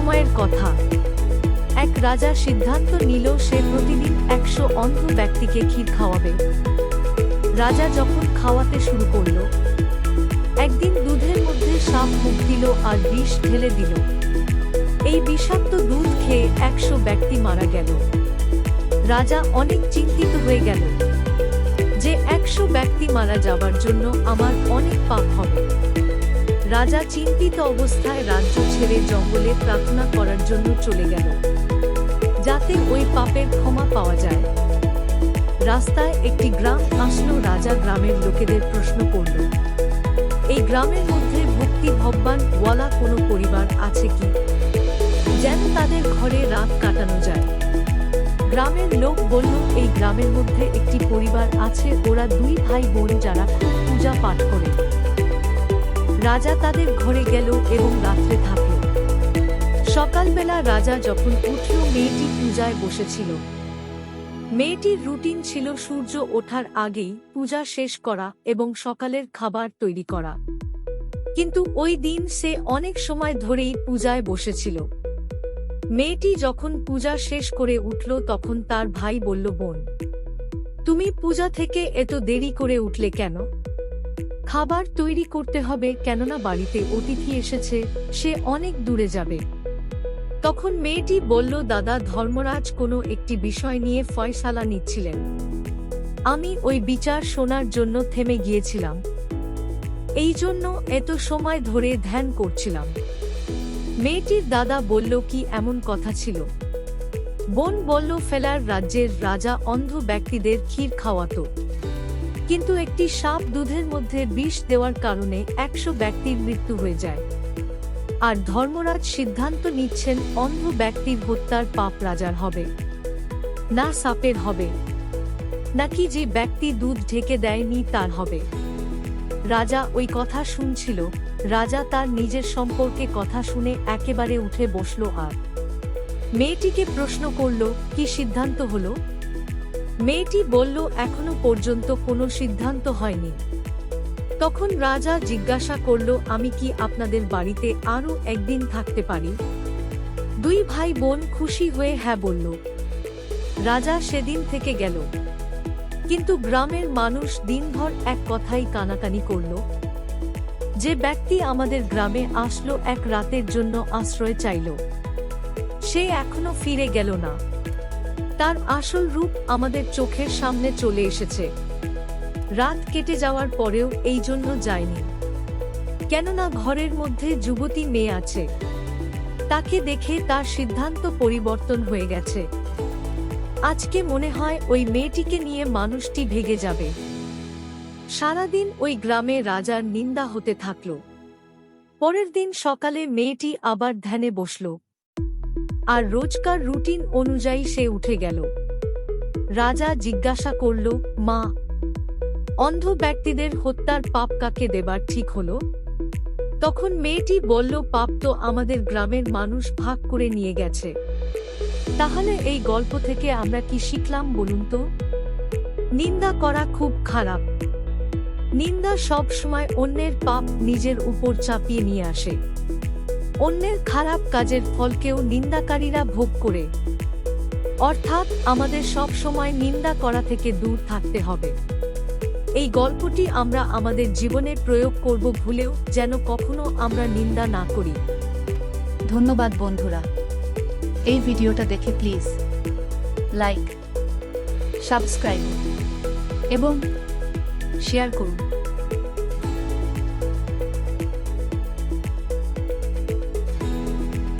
সময়ের কথা। এক রাজা সিদ্ধান্ত নিল, সে প্রতিদিন একশো অন্ধ ব্যক্তিকে ক্ষীর খাওয়াবে। রাজা যখন খাওয়াতে শুরু করল, একদিন দুধের মধ্যে সাপ মুখ দিল আর বিষ ঢেলে দিল। এই বিষাক্ত দুধ খেয়ে একশো ব্যক্তি মারা গেল। রাজা অনেক চিন্তিত হয়ে গেল যে একশো ব্যক্তি মারা যাবার জন্য আমার অনেক পাপ হবে। রাজা চিন্তিত অবস্থায় রাজ্য ছেড়ে জঙ্গলে প্রার্থনা করার জন্য চলে গেল। যাতে ওই পাপের ক্ষমা পাওয়া যায়। রাস্তায় একটি গ্রাম আসলো রাজা গ্রামের লোকেদের প্রশ্ন করল। এই গ্রামের মধ্যে ভক্তি ভগবান ওয়ালা কোনো পরিবার আছে কি? যেন তাদের ঘরে রাত কাটানো যায়। গ্রামের লোক বলল, এই গ্রামের মধ্যে একটি পরিবার আছে। ওরা দুই ভাই বোন যারা খুব পূজা পাঠ করে। রাজা তাদের ঘরে গেল এবং রাত্রে থাকল। সকালবেলা রাজা যখন উঠল, মেয়েটি পূজায় বসেছিল। মেয়েটির রুটিন ছিল সূর্য ওঠার আগেই পূজা শেষ করা এবং সকালের খাবার তৈরি করা। কিন্তু ওই দিন সে অনেক সময় ধরেই পূজায় বসেছিল। মেয়েটি যখন পূজা শেষ করে উঠল, তখন তার ভাই বলল, বোন, তুমি পূজা থেকে এত দেরি করে উঠলে কেন? খাবার তৈরি করতে হবে কেননা বাড়িতে অতিথি এসেছে, সে অনেক দূরে যাবে। তখন মেয়েটি বলল, দাদা, ধর্মরাজ কোনো একটি বিষয় নিয়ে ফয়সালা নিচ্ছিলেন। আমি ওই বিচার শোনার জন্য থেমে গিয়েছিলাম। এই জন্য এত সময় ধরে ধ্যান করছিলাম। মেয়েটির দাদা বলল, কি এমন কথা ছিল? বোন বলল, ফেলার রাজ্যের রাজা অন্ধ ব্যক্তিদের ক্ষীর খাওয়াতো। কিন্তু একটি সাপ দুধের মধ্যে বিষ দেওয়ার কারণে একশো ব্যক্তির মৃত্যু হয়ে যায়। আর ধর্মরাজ সিদ্ধান্ত নিচ্ছেন অন্ধ ব্যক্তির হত্যার পাপ রাজার হবে। না সাপের হবে। নাকি যে ব্যক্তি দুধ ঢেকে দেয়নি তার হবে। রাজা ওই কথা শুনছিল, রাজা তার নিজের সম্পর্কে কথা শুনে একেবারে উঠে বসল আর। মেয়েটিকে প্রশ্ন করল, কি সিদ্ধান্ত হলো? মেয়েটি বলল, এখনও পর্যন্ত কোনো সিদ্ধান্ত হয়নি। তখন রাজা জিজ্ঞাসা করল, আমি কি আপনাদের বাড়িতে আরও একদিন থাকতে পারি? দুই ভাই বোন খুশি হয়ে হ্যাঁ বলল। রাজা সেদিন থেকে গেল। কিন্তু গ্রামের মানুষ দিনভর এক কথাই কানাকানি করল, যে ব্যক্তি আমাদের গ্রামে আসলো এক রাতের জন্য আশ্রয় চাইল, সে এখনও ফিরে গেল না। তার আসল রূপ আমাদের চোখের সামনে চলে এসেছে। রাত কেটে যাওয়ার পরেও এই জন্য যায়নি। কেননা ঘরের মধ্যে যুবতী মেয়ে আছে। তাকে দেখে তার সিদ্ধান্ত পরিবর্তন হয়ে গেছে। আজকে মনে হয় ওই মেয়েটিকে নিয়ে মানুষটি ভেগে যাবে। সারাদিন ওই গ্রামে রাজার নিন্দা হতে থাকল। পরের দিন সকালে মেয়েটি আবার ধ্যানে বসল। আর রোজকার রুটিন অনুযায়ী সে উঠে গেল। রাজা জিজ্ঞাসা করল, মা, অন্ধ ব্যক্তিদের হত্যার পাপ কাকে দেবার ঠিক হলো? তখন মেয়েটি বলল, পাপ তো আমাদের গ্রামের মানুষ ভাগ করে নিয়ে গেছে। তাহলে এই গল্প থেকে আমরা কি শিখলাম বলুন তো? নিন্দা করা খুব খারাপ। নিন্দা সব সময় অন্যের পাপ নিজের উপর চাপিয়ে নিয়ে আসে। অন্যের খারাপ কাজের ফলকেও নিন্দাকারীরা ভোগ করে। অর্থাৎ আমাদের সব সময় নিন্দা করা থেকে দূর থাকতে হবে। এই গল্পটি আমরা আমাদের জীবনে প্রয়োগ করব ভুলেও যেন কখনো আমরা নিন্দা না করি। ধন্যবাদ বন্ধুরা। এই ভিডিওটা দেখে প্লিজ লাইক, সাবস্ক্রাইব এবং শেয়ার করুন।